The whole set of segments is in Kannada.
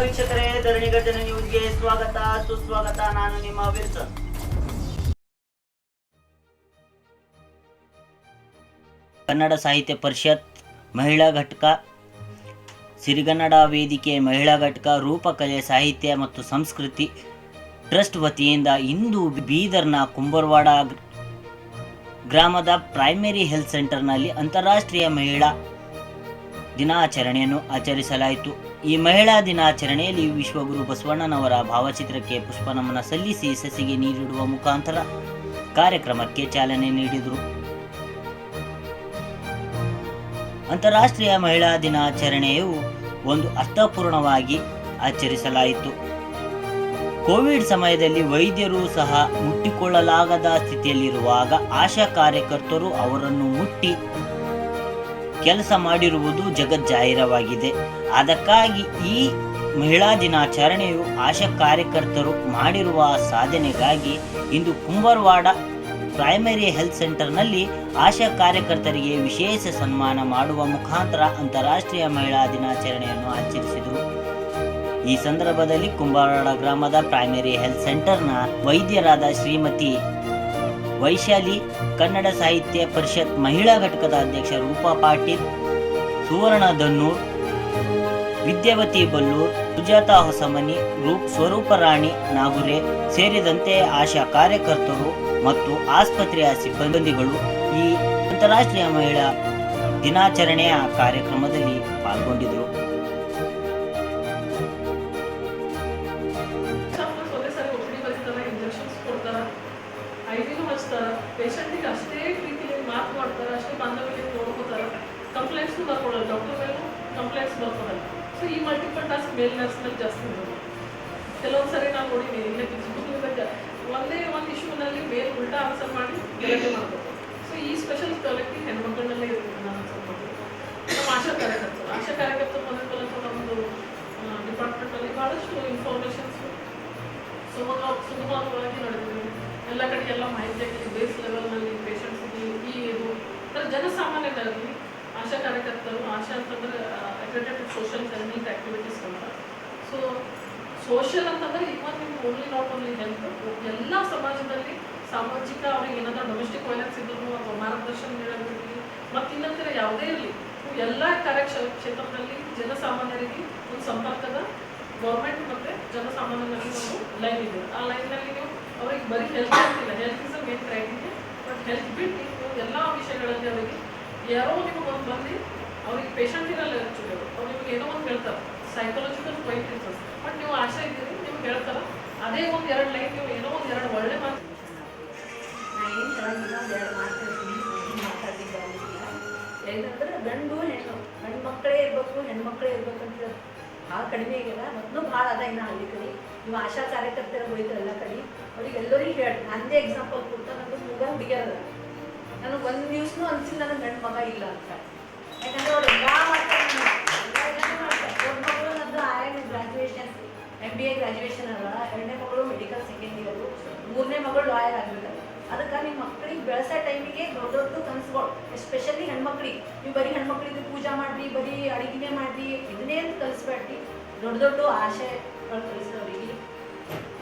ವೀಕ್ಷಕರೇ ಧರಣಿ ಗರ್ಜನ ನ್ಯೂಸ್ಗೆ ಸ್ವಾಗತ, ಸುಸ್ವಾಗತ. ನಾನು ನಿಮ್ಮ ವಿಲ್ಸನ್ ಕನ್ನಡ ಸಾಹಿತ್ಯ ಪರಿಷತ್ ಮಹಿಳಾ ಘಟಕ, ಸಿರಿಗನ್ನಡ ವೇದಿಕೆ ಮಹಿಳಾ ಘಟಕ, ರೂಪಕಲೆ ಸಾಹಿತ್ಯ ಮತ್ತು ಸಂಸ್ಕೃತಿ ಟ್ರಸ್ಟ್ ವತಿಯಿಂದ ಇಂದು ಬೀದರ್ನ ಕುಂಬರ್ವಾಡ ಗ್ರಾಮದ ಪ್ರೈಮರಿ ಹೆಲ್ತ್ ಸೆಂಟರ್ನಲ್ಲಿ ಅಂತಾರಾಷ್ಟ್ರೀಯ ಮಹಿಳಾ ದಿನಾಚರಣೆಯನ್ನು ಆಚರಿಸಲಾಯಿತು. ಈ ಮಹಿಳಾ ದಿನಾಚರಣೆಯಲ್ಲಿ ವಿಶ್ವಗುರು ಬಸವಣ್ಣನವರ ಭಾವಚಿತ್ರಕ್ಕೆ ಪುಷ್ಪನಮನ ಸಲ್ಲಿಸಿ ಸಸಿಗೆ ನೀರಿಡುವ ಮುಖಾಂತರ ಕಾರ್ಯಕ್ರಮಕ್ಕೆ ಚಾಲನೆ ನೀಡಿದರು. ಅಂತಾರಾಷ್ಟ್ರೀಯ ಮಹಿಳಾ ದಿನಾಚರಣೆಯು ಒಂದು ಅರ್ಥಪೂರ್ಣವಾಗಿ ಆಚರಿಸಲಾಯಿತು. ಕೋವಿಡ್ ಸಮಯದಲ್ಲಿ ವೈದ್ಯರು ಸಹ ಮುಟ್ಟಿಕೊಳ್ಳಲಾಗದ ಸ್ಥಿತಿಯಲ್ಲಿರುವಾಗ ಆಶಾ ಕಾರ್ಯಕರ್ತರು ಅವರನ್ನು ಮುಟ್ಟಿ ಕೆಲಸ ಮಾಡಿರುವುದು ಜಗಜ್ಜಾಹಿರವಾಗಿದೆ. ಅದಕ್ಕಾಗಿ ಈ ಮಹಿಳಾ ದಿನಾಚರಣೆಯು ಆಶಾ ಕಾರ್ಯಕರ್ತರು ಮಾಡಿರುವ ಸಾಧನೆಗಾಗಿ ಇಂದು ಕುಂಬರ್ವಾಡ ಪ್ರೈಮರಿ ಹೆಲ್ತ್ ಸೆಂಟರ್ನಲ್ಲಿ ಆಶಾ ಕಾರ್ಯಕರ್ತರಿಗೆ ವಿಶೇಷ ಸನ್ಮಾನ ಮಾಡುವ ಮುಖಾಂತರ ಅಂತಾರಾಷ್ಟ್ರೀಯ ಮಹಿಳಾ ದಿನಾಚರಣೆಯನ್ನು ಆಚರಿಸಿದರು. ಈ ಸಂದರ್ಭದಲ್ಲಿ ಕುಂಬಾರವಾಡ ಗ್ರಾಮದ ಪ್ರೈಮರಿ ಹೆಲ್ತ್ ಸೆಂಟರ್ನ ವೈದ್ಯರಾದ ಶ್ರೀಮತಿ ವೈಶಾಲಿ ಕನ್ನಡ ಸಾಹಿತ್ಯ ಪರಿಷತ್ ಮಹಿಳಾ ಘಟಕದ ಅಧ್ಯಕ್ಷ ರೂಪಾ ಪಾಟೀಲ್, ಸುವರ್ಣ ದನ್ನೂರ್ ವಿದ್ಯಾವತಿ ಬಲ್ಲೂರ್, ಸುಜಾತ ಹೊಸಮನಿ, ರೂಪ್ ಸ್ವರೂಪರಾಣಿ ನಾಗುರೆ ಸೇರಿದಂತೆ ಆಶಾ ಕಾರ್ಯಕರ್ತರು ಮತ್ತು ಆಸ್ಪತ್ರೆಯ ಸಿಬ್ಬಂದಿಗಳು ಈ ಅಂತಾರಾಷ್ಟ್ರೀಯ ಮಹಿಳಾ ದಿನಾಚರಣೆಯ ಕಾರ್ಯಕ್ರಮದಲ್ಲಿ ಪಾಲ್ಗೊಂಡಿದ್ದರು. ಮಾಡ್ತಾರೆ, ಅಷ್ಟೇ ಬಾಂಧವ್ಯಕ್ಕೆ ನೋಡ್ಕೋತಾರೆ ಕಂಪ್ಲೇಂಟ್ಸ್ನು ಬರ್ಕೊಡಲ್ಲ ಡಾಕ್ಟರ್ ಮೇಲೂ ಕಂಪ್ಲೇಂಟ್ಸ್ ಬರ್ಕೊಡಲ್ಲ ಸೊ ಈ ಮಲ್ಟಿಪಲ್ ಟಾಸ್ಕ್ ಮೇಲ್ ನರ್ಸ್ ಮೇಲೆ ಜಾಸ್ತಿ ಇರೋದು. ಕೆಲವೊಂದು ಸರಿ ನಾವು ನೋಡಿದ್ದೀನಿ ಇಲ್ಲೇ ಫೇಸ್ಬುಕ್ನಿಂದ ಒಂದೇ ಒಂದು ಇಶ್ಯೂನಲ್ಲಿ ಮೇಲ್ ಉಲ್ಟಾ ಆನ್ಸರ್ ಮಾಡಿ ಗಲಾಟೆ ಮಾಡಬೇಕು. ಸೊ ಈ ಸ್ಪೆಷಲ್ ಕಲೆಕ್ಟಿ ಹೆಣ್ಮಕ್ಳನ್ನಲ್ಲೇ ಇರುತ್ತೆ ನಾನು ಆನ್ಸರ್ ಮಾಡಬೇಕು. ನಮ್ಮ ಆಶಾ ಕಾರ್ಯಕರ್ತರು. ಆಶಾ ಕಾರ್ಯಕರ್ತರು ಬಂದ ಕಲಿತು ನಮ್ಮದು ಡಿಪಾರ್ಟ್ಮೆಂಟಲ್ಲಿ ಭಾಳಷ್ಟು ಇನ್ಫಾರ್ಮೇಷನ್ಸ್ ಸುಗಮ ಸುಗಮವಾಗಿ ನಡೆದಿದೆ. ಎಲ್ಲ ಕಡೆ ಎಲ್ಲ ಮಾಹಿತಿಯಾಗಿ ಬೇಸ್ ಲೆವೆಲ್ನಲ್ಲಿ ಪೇಷಂಟ್ಸ್ಗೆ ಈ ಇದು ಅಂದರೆ ಜನಸಾಮಾನ್ಯರಲ್ಲಿ ಆಶಾ ಕಾರ್ಯಕರ್ತರು, ಆಶಾ ಅಂತಂದ್ರೆ ಅಕ್ರೆಡಿಟೆಡ್ ಸೋಷಿಯಲ್ ಸರ್ವಿಂಗ್ ಆ್ಯಕ್ಟಿವಿಟೀಸ್ ಅಂತ. ಸೊ ಸೋಷಿಯಲ್ ಅಂತಂದ್ರೆ ಇವನ್ ನಿಮ್ಗೆ ಓನ್ಲಿ ನಾಟ್ ಓನ್ಲಿ ಹೆಲ್ತ್ ಎಲ್ಲ ಸಮಾಜದಲ್ಲಿ ಸಾಮಾಜಿಕ ಅವ್ರಿಗೆ ಏನಾದರೂ ಡೊಮೆಸ್ಟಿಕ್ ವೈಲೆನ್ಸ್ ಇದ್ರೂ ಅಥವಾ ಮಾರ್ಗದರ್ಶನ ನೀಡೋದಿರಲಿ, ಮತ್ತು ಇನ್ನೊಂದರ ಯಾವುದೇ ಇರಲಿ, ಎಲ್ಲ ಕಾರ್ಯಕ್ಷ, ಕ್ಷೇತ್ರದಲ್ಲಿ ಜನಸಾಮಾನ್ಯರಿಗೆ ಒಂದು ಸಂಪರ್ಕದ ಗೌರ್ಮೆಂಟ್ ಮತ್ತು ಜನಸಾಮಾನ್ಯರಲ್ಲಿ ಒಂದು ಲೈನ್ ಇದೆ. ಆ ಲೈನ್ನಲ್ಲಿ ನೀವು ಅವ್ರಿಗೆ ಬರೀ ಹೆಲ್ತ್ ಅಂತಿಲ್ಲ. Health is a main criteria but health ಬಿಟ್ಟು ಎಲ್ಲ ವಿಷಯಗಳಲ್ಲಿ ಅವರಿಗೆ, ಯಾರೋ ನಿಮಗೆ ಒಂದು ಬಂದು ಅವ್ರಿಗೆ ಪೇಷಂಟ್ ಇರಲ್ಲ ಆ್ಯಕ್ಚುಲಿ ಅವ್ರು. ನಿಮಗೆ ಏನೋ ಒಂದು ಹೇಳ್ತಾರೆ. ಸೈಕಾಲಜಿಕಲ್ ಪಾಯಿಂಟ್ ಇರ್ತದೆ. ಬಟ್ ನೀವು ಆಶೆ ಇದ್ದೀರಿ, ನಿಮ್ಗೆ ಹೇಳ್ತಾರೆ, ಅದೇ ಒಂದು ಎರಡು ಲೈನ್ ನೀವು ಏನೋ ಒಂದು ಎರಡು ಒಳ್ಳೆ ಮಾತು ಏನು ಹೇಳಂಗಿಲ್ಲ ಒಂದು ಎರಡು ಮಾತಾಡ್ತೀನಿ ಏನಂದ್ರೆ ಗಂಡು ಹೆಣ್ಣು, ಗಂಡು ಮಕ್ಕಳೇ ಇರಬೇಕು ಮಕ್ಕಳೇ ಇರ್ಬೇಕು ಅಂತ ಭಾಳ ಕಡಿಮೆ ಆಗ್ಯದ ಮೊದಲು ಭಾಳ ಅದ ಇನ್ನು ಹಳ್ಳಿ ಕಡೆ. ನೀವು ಆಶಾ ಕಾರ್ಯಕರ್ತರ ಹೋಯ್ತು ಎಲ್ಲ ಕಡೆ, ಅವ್ರಿಗೆ ಎಲ್ಲರಿಗೂ ಹೇಳಿ ನಂದೇ ಎಕ್ಸಾಂಪಲ್ ಕೊಡ್ತಾ ನನಗೆ ಮುಗ ಹುಡುಗಿಯರದ ನನಗೆ ಒಂದು ದಿವ್ಸನೂ ಅನ್ಸಿಲ್ಲ ನನಗೆ ಗಂಡು ಮಗ ಇಲ್ಲ ಅಂತ. ಯಾಕಂದ್ರೆ ಅವ್ರು ಎಲ್ಲ ಮಾಡ್ತಾರೆ ದೊಡ್ಡ ಮಗಳು graduation M B A graduation ಅಲ್ಲ. ಎರಡನೇ ಮಗಳು ಮೆಡಿಕಲ್ ಸೆಕೆಂಡ್ ಇಯರು ಮೂರನೇ ಮಗಳು ಲಾಯರ್ ಆಗಿದ್ದಾರೆ ಅದಕ್ಕೆ ನಿಮ್ಮ ಮಕ್ಕಳಿಗೆ ಬೆಳೆಸೋ ಟೈಮಿಗೆ ದೊಡ್ಡ ದೊಡ್ಡ ಕನಸುಗಳು ಎಸ್ಪೆಷಲಿ ಹೆಣ್ಮಕ್ಳಿಗೆ. ನೀವು ಬರೀ ಹೆಣ್ಮಕ್ಳಿಗೆ ಪೂಜಾ ಮಾಡಿರಿ, ಬರೀ ಅಡುಗೆನೇ ಮಾಡಿರಿ, ಇದನ್ನೇ ಅಂತ ಕಲಿಸ್ಬೇಡ್ರಿ ದೊಡ್ಡ ದೊಡ್ಡ ಆಶೆಗಳು ಕಲಿಸೋರಿಗೆ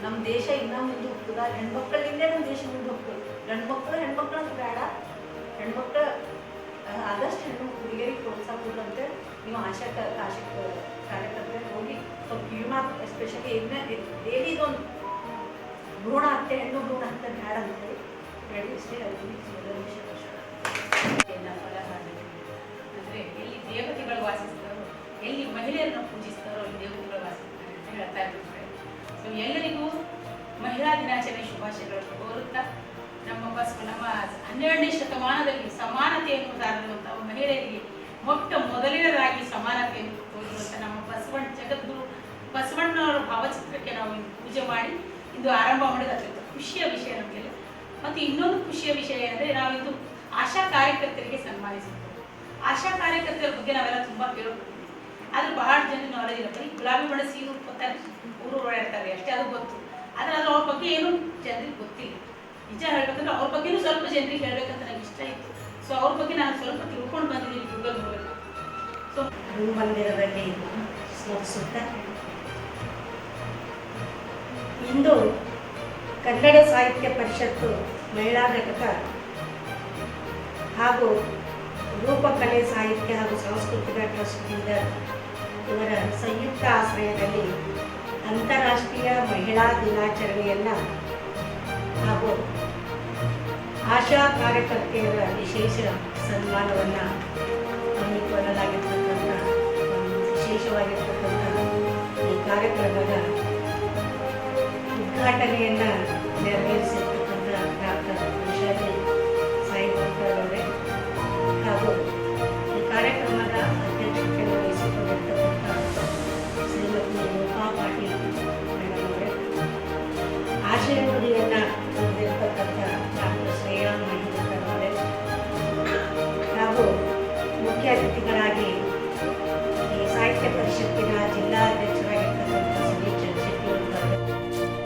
ನಮ್ಮ ದೇಶ ಇನ್ನೂ ಮುಂದೆ ಹೋಗ್ತದ. ಹೆಣ್ಮಕ್ಳಿಂದೇ ನಮ್ಮ ದೇಶ ಮುಂದೆ ಹೋಗ್ತದೆ. ಗಂಡು ಮಕ್ಕಳು ಹೆಣ್ಮಕ್ಳು ಬೇಡ ಹೆಣ್ಮಕ್ಳು ಆದಷ್ಟು ಹೆಣ್ಣು ಹುಡುಗಿಯರಿಗೆ ಪ್ರೋತ್ಸಾಹ ಕೊಡುವಂತೆ ನೀವು ಆಶಾ ಕ, ಆಶಾ ಕಾರ್ಯಕರ್ತರಿಗೆ ಹೋಗಿ ಸ್ವಲ್ಪ ಮಾತು ಎಸ್ಪೆಷಲಿ ಏನೇ ಡೈಲಿ ಭ್ರೂಣ ಹತ್ಯೆ, ಹೆಣ್ಣು ಭ್ರೂಣ ಅಂತ ಬ್ಯಾಡ ಅಂತೇಳಿ ಹೇಳಿ ಫಲ ಮಾಡಬೇಕು ಅಂದರೆ ಎಲ್ಲಿ ದೇವತೆಗಳು ವಾಸಿಸ್ತಾರೋ, ಎಲ್ಲಿ ಮಹಿಳೆಯರನ್ನು ಪೂಜಿಸ್ತಾರೋ, ಅಲ್ಲಿ ದೇವತೆಗಳು ವಾಸಿಸ್ತಾರೆ ಅಂತ ಹೇಳ್ತಾ ಇರ್ತಾರೆ ಸೊ ಎಲ್ಲರಿಗೂ ಮಹಿಳಾ ದಿನಾಚರಣೆ ಶುಭಾಶಯಗಳನ್ನು ಕೋರುತ್ತಾ ನಮ್ಮ ಬಸ್ ನಮ್ಮ ಹನ್ನೆರಡನೇ ಶತಮಾನದಲ್ಲಿ ಸಮಾನತೆಯನ್ನು ಸಾರಿರುವಂಥ ಮಹಿಳೆಯರಿಗೆ ಮೊಟ್ಟ ಮೊದಲನೇದಾಗಿ ಸಮಾನತೆಯನ್ನು ತೋರಿರುವಂಥ ನಮ್ಮ ಬಸವಣ್ಣ ಜಗದ್ಗುರು ಬಸವಣ್ಣನವರ ಭಾವಚಿತ್ರಕ್ಕೆ ನಾವು ಪೂಜೆ ಮಾಡಿ ಇಂದು ಆರಂಭ ಮಾಡಿದ ಅತ್ಯಂತ ಖುಷಿಯ ವಿಷಯ ನಮಗೆಲ್ಲ. ಮತ್ತು ಇನ್ನೊಂದು ಖುಷಿಯ ವಿಷಯ ಏನಂದರೆ ನಾವಿಂದು ಆಶಾ ಕಾರ್ಯಕರ್ತರಿಗೆ ಸನ್ಮಾನಿಸಿದ್ದೇವೆ ಆಶಾ ಕಾರ್ಯಕರ್ತರ ಬಗ್ಗೆ ನಾವೆಲ್ಲ ತುಂಬ ಕೇಳ್ಕೊತೀವಿ. ಆದ್ರೆ ಬಹಳ ಜನ ನಾಲೆಜ್ ಇಲ್ಲ. ಬರೀ ಗುಲಾಬಿ ಬಣ್ಣ ಸೀರೆ ಊರು ಓಡಾಡ್ತಾರೆ ಅಷ್ಟೇ ಅದು ಗೊತ್ತು. ಆದರೆ ಅದ್ರ ಅವ್ರ ಬಗ್ಗೆ ಏನು ಜನರಿಗೆ ಗೊತ್ತಿಲ್ಲ. ನಿಜ ಹೇಳ್ಬೇಕಂದ್ರೆ ಅವ್ರ ಬಗ್ಗೆನೂ ಸ್ವಲ್ಪ ಜನರಿಗೆ ಹೇಳ್ಬೇಕಂತ ನನಗೆ ಇಷ್ಟ ಇತ್ತು ಸೊ ಅವ್ರ ಬಗ್ಗೆ ನಾನು ಸ್ವಲ್ಪ ತಿಳ್ಕೊಂಡು ಬಂದಿದ್ದೀನಿ ಗೂಗಲ್ ಮೂಲಕ. ಸೊ ಹೂ ಮಂದಿರದಲ್ಲಿ ಸ್ಮರಿಸುತ್ತ? ಇಂದು ಕನ್ನಡ ಸಾಹಿತ್ಯ ಪರಿಷತ್ತು ಮಹಿಳಾ ಘಟಕ ಹಾಗೂ ರೂಪಕಲೆ ಸಾಹಿತ್ಯ ಹಾಗೂ ಸಾಂಸ್ಕೃತಿಕ ಟ್ರಸ್ಟ್ನಿಂದ ಇವರ ಸಂಯುಕ್ತ ಆಶ್ರಯದಲ್ಲಿ ಅಂತಾರಾಷ್ಟ್ರೀಯ ಮಹಿಳಾ ದಿನಾಚರಣೆಯನ್ನು ಹಾಗೂ ಆಶಾ ಕಾರ್ಯಕರ್ತೆಯರ ವಿಶೇಷ ಸನ್ಮಾನವನ್ನು ಹಮ್ಮಿಕೊಳ್ಳಲಾಗಿರ್ತಕ್ಕಂಥ ವಿಶೇಷವಾಗಿರ್ತಕ್ಕಂಥ ಈ ಕಾರ್ಯಕ್ರಮದ ಉದ್ಘಾಟನೆಯನ್ನು ನೆರವೇರಿಸಿರ್ತಕ್ಕಂಥ ಡಾಕ್ಟರ್